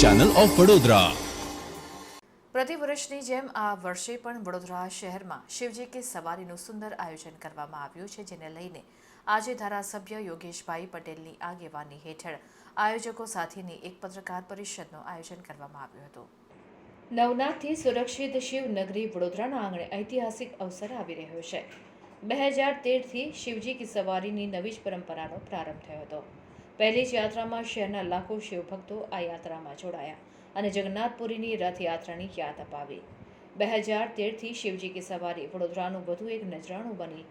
Channel of Vadodara પ્રતિવર્ષની જેમ આ વર્ષે પણ વડોદરા શહેરમાં શિવજી કે સવારીનું સુંદર આયોજન કરવામાં આવ્યું છે જેને લઈને આજે ધારાસભ્ય યોગેશભાઈ પટેલની આગેવાની હેઠળ આયોજકો સાથેની એક પત્રકાર પરિષદનું આયોજન કરવામાં આવ્યું હતું. નવનાથથી સુરક્ષિત શિવનગરી વડોદરાના આંગણે ઐતિહાસિક અવસર આવી રહ્યો છે. બે હજાર તેરથી શિવજી કી સવારીની નવી જ પરંપરાનો પ્રારંભ થયો હતો. પહેલી જ યાત્રામાં શહેરના લાખો શિવભક્તો આ યાત્રામાં જોડાયા અને જગન્નાથપુરીની રથયાત્રાની યાદ અપાવી. બે હજાર તેરથી શિવજી કી સવારી વડોદરાનું વધુ એક નજરાણું બની.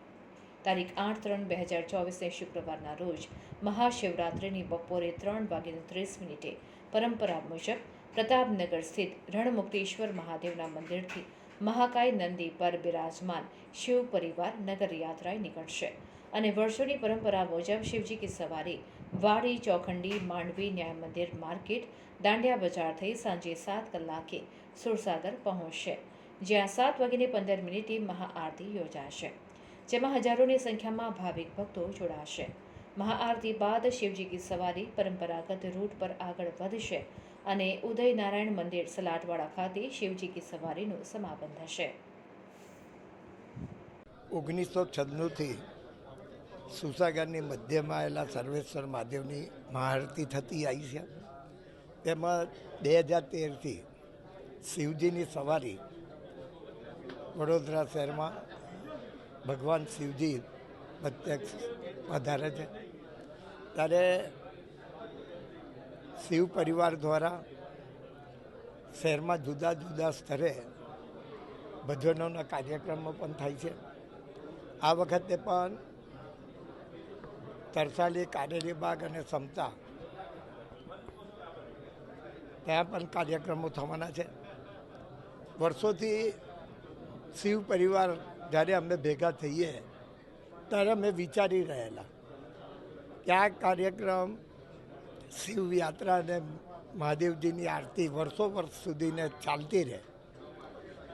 તારીખ આઠ ત્રણ બે હજાર ચોવીસને શુક્રવારના રોજ મહાશિવરાત્રિની બપોરે ત્રણ વાગ્યે ત્રીસ મિનિટે પરંપરા મુજબ પ્રતાપનગર સ્થિત રણમુક્તેશ્વર મહાદેવના મંદિરથી મહાકાય નંદી પર બિરાજમાન શિવ પરિવાર નગર યાત્રાએ નીકળશે અને વર્ષોની પરંપરા મુજબ શિવજી કી સવારી વાડી ચોખંડી માંડવી ન્યાય મંદિર માર્કેટ દાંડિયા બજાર થઈ સાંજે સાત કલાકે સુરસાગર પહોંચશે, જ્યાં સાત વાગીને પંદર મિનિટે મહાઆરતી યોજાશે, જેમાં હજારોની સંખ્યામાં ભાવિક ભક્તો જોડાશે. મહાઆરતી બાદ શિવજીની સવારી પરંપરાગત રૂટ પર આગળ વધશે અને ઉદયનારાયણ મંદિર સલાટવાડા ખાતે શિવજીની સવારીનું સમાપન થશે. ઓગણીસો છન્નુંથી સુસાગરની મધ્યમાં આવેલા સર્વેશ્વર મહાદેવની મહાઆરતી થતી આવી છે. તેમાં બે હજાર તેરથી શિવજીની સવારી વડોદરા શહેરમાં ભગવાન શિવજી પ્રત્યક્ષ વધારે છે. ત્યારે શિવ પરિવાર દ્વારા શહેરમાં જુદા જુદા સ્તરે ભજનોના કાર્યક્રમો પણ થાય છે. આ વખતે પણ તરસાલી કારેલી બાગ અને સમતા. ત્યાં પણ કાર્યક્રમો થવાના છે. વર્ષોથી શિવ પરિવાર જ્યારે અમે ભેગા થઈએ, ત્યારે અમે વિચારી રહેલા કે આ કાર્યક્રમ શિવ યાત્રા અને મહાદેવજીની આરતી વર્ષો વર્ષ સુધીને ચાલતી રહે.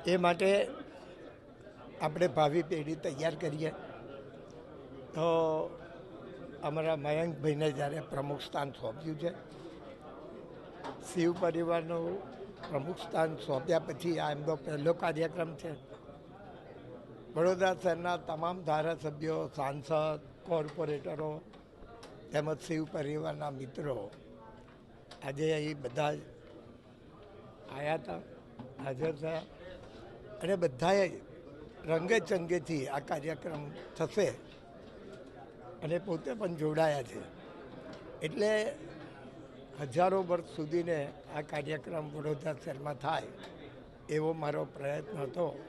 એ માટે આપણે ભાવિ પેઢી તૈયાર કરીએ. તો અમારા મયંકભાઈને જ્યારે પ્રમુખ સ્થાન સોંપ્યું છે, શિવ પરિવારનું પ્રમુખ સ્થાન સોંપ્યા પછી આ એમનો પહેલો કાર્યક્રમ છે. વડોદરા શહેરના તમામ ધારાસભ્યો, સાંસદ, કોર્પોરેટરો તેમજ શિવ પરિવારના મિત્રો આજે અહીં બધા આવ્યા હતા, હાજર થયા. અને બધાએ રંગે ચંગેથી આ કાર્યક્રમ થશે. અને પોતે પણ જોડાયા છે. એટલે હજારો વર્ષ સુધીને આ કાર્યક્રમ વડોદરા શહેરમાં થાય એવો મારો પ્રયત્ન હતો.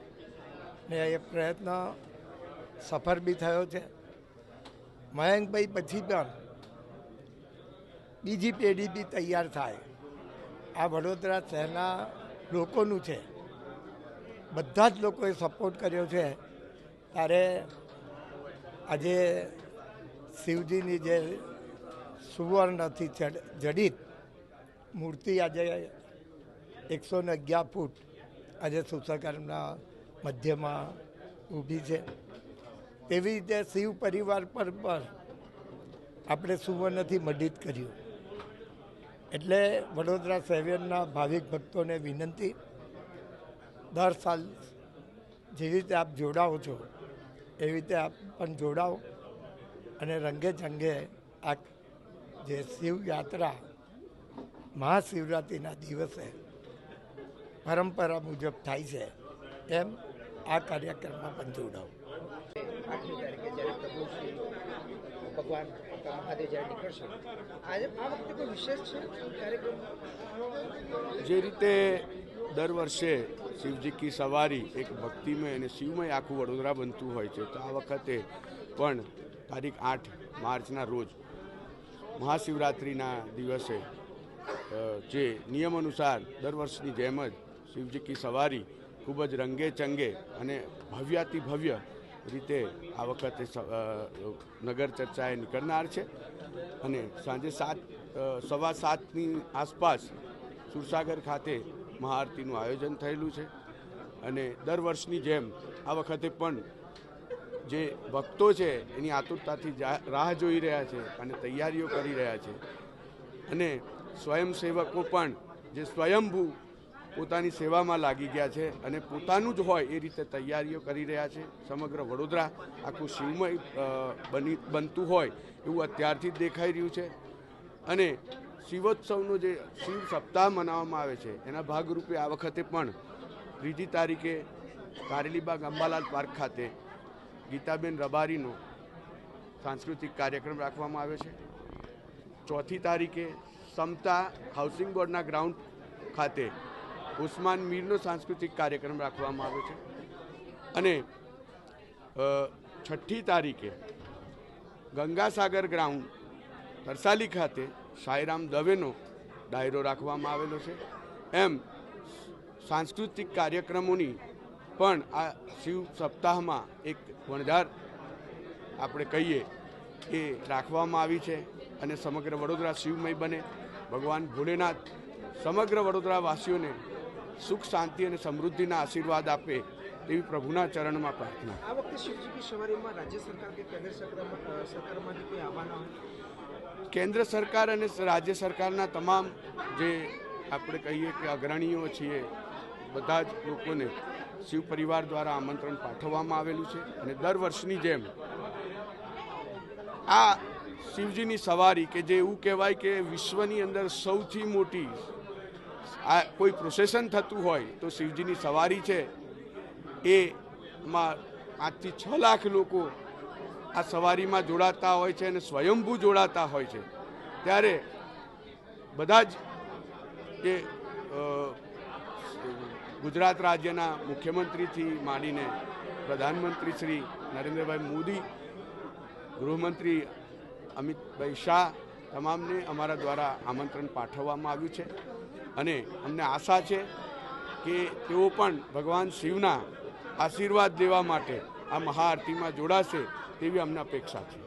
ને એ પ્રયત્ન સફળ બી થયો છે. મયંકભાઈ પછી પણ બીજી પેઢી બી તૈયાર થાય. આ વડોદરા શહેરના લોકોનું છે. બધા જ લોકોએ સપોર્ટ કર્યો છે. ત્યારે આજે શિવજીની જે સુવર્ણથી જડ- જડિત મૂર્તિ આજે એકસો ને અગિયાર ફૂટ આજે સુસકરના મધ્યમાં ઊભી છે. તેવી રીતે શિવ પરિવાર પર પણ આપણે સુવર્ણથી મડિત કર્યું. એટલે વડોદરા શહેરના ભાવિક ભક્તોને વિનંતી, દર સાલ જેવી રીતે આપ જોડાઓ છો, એવી રીતે આપ પણ જોડાઓ. અને રંગે ચંગે આ જે શિવ યાત્રા મહાશિવરાત્રિના દિવસે પરંપરા મુજબ થાય છે એમ આ કાર્યક્રમમાં પણ જોડાવું. આઠમી તારીખે જ્યારે પ્રભુ શ્રી ભગવાન મહાદેવ જ્યારે નીકળશે. આજે આ વખતે કોઈ વિશેષ છે કાર્યક્રમ? જે રીતે દર વર્ષે શિવજી કી સવારી એક ભક્તિમય અને શિવમય આખું વડોદરા બનતું હોય છે તો આ વખતે પણ તારીખ આઠ માર્ચના રોજ મહાશિવરાત્રિના દિવસે જે નિયમ અનુસાર દર વર્ષની જેમ જ શિવજી કી સવારી ખૂબ જ રંગે ચંગે અને ભવ્યાતિ ભવ્ય રીતે આ વખતે નગર ચર્ચાએ નીકળનાર છે. અને સાંજે સાત સવા સાતની આસપાસ સુરસાગર ખાતે મહાઆરતીનું આયોજન થયેલું છે. અને દર વર્ષની જેમ આ વખતે પણ જે ભક્તો છે, એની આતુરતાથી રાહ જોઈ રહ્યા છે અને તૈયારીઓ કરી રહ્યા છે. અને સ્વયંસેવકો પણ, જે સ્વયંભૂ પોતાની સેવામાં લાગી ગયા છે અને પોતાનું જ હોય એ રીતે તૈયારીઓ કરી રહ્યા છે. સમગ્ર વડોદરા આખું શિવમય બની, બનતું હોય એવું અત્યારથી જ દેખાઈ રહ્યું છે. અને શિવોત્સવનો જે શિવ સપ્તાહ મનાવવામાં આવે છે, એના ભાગરૂપે આ વખતે પણ ત્રીજી તારીખે કારેલીબાગ અંબાલાલ પાર્ક ખાતે ગીતાબેન રબારીનો સાંસ્કૃતિક કાર્યક્રમ રાખવામાં આવ્યો છે. ચોથી તારીખે સમતા હાઉસિંગ બોર્ડના ગ્રાઉન્ડ ખાતે ઉસ્માન મીરનો સાંસ્કૃતિક કાર્યક્રમ રાખવામાં આવ્યો છે. અને છઠ્ઠી તારીખે ગંગાસાગર ગ્રાઉન્ડ તરસાલી ખાતે સાંઈરામ દવેનો ડાયરો રાખવામાં આવેલો છે. એમ સાંસ્કૃતિક કાર્યક્રમોની પણ આ શિવ સપ્તાહમાં એક વણઝાર આપણે કહીએ એ રાખવામાં આવી છે અને સમગ્ર વડોદરા શિવમય બને. ભગવાન ભોલેનાથ સમગ્ર વડોદરાવાસીઓને સુખ શાંતિ અને સમૃદ્ધિના આશીર્વાદ આપે તેવી પ્રભુના ચરણમાં પ્રાર્થના. આ વખતે શિવજી કી સવારીમાં રાજ્ય સરકાર કે કેન્દ્ર સરકારમાંથી કોઈ આવવાના હોય કેન્દ્ર સરકાર અને રાજ્ય સરકારના તમામ જે આપણે કહીએ કે અગ્રણીઓ છીએ બધા જ લોકોને શિવ પરિવાર દ્વારા આમંત્રણ પાઠવવામાં આવેલું છે અને દર વર્ષની જેમ આ શિવજીની સવારી કે જે એવું કહેવાય કે વિશ્વની અંદર સૌથી મોટી આ કોઈ પ્રોસેશન થતું હોય તો શિવજીની સવારી છે. એમાં પાંચથી છ લાખ લોકો આ સવારીમાં જોડાતા હોય છે અને સ્વયંભૂ જોડાતા હોય છે. ત્યારે બધા જ અ, ગુજરાત રાજ્યના મુખ્યમંત્રીથી માંડીને પ્રધાનમંત્રી શ્રી નરેન્દ્રભાઈ મોદી, ગૃહમંત્રી અમિતભાઈ શાહ તમામને અમારા દ્વારા આમંત્રણ પાઠવવામાં આવ્યું છે. અને અમને આશા છે કે તેઓ પણ ભગવાન શિવના આશીર્વાદ લેવા માટે આ મહાઆરતીમાં જોડાશે તેવી અમને અપેક્ષા છે.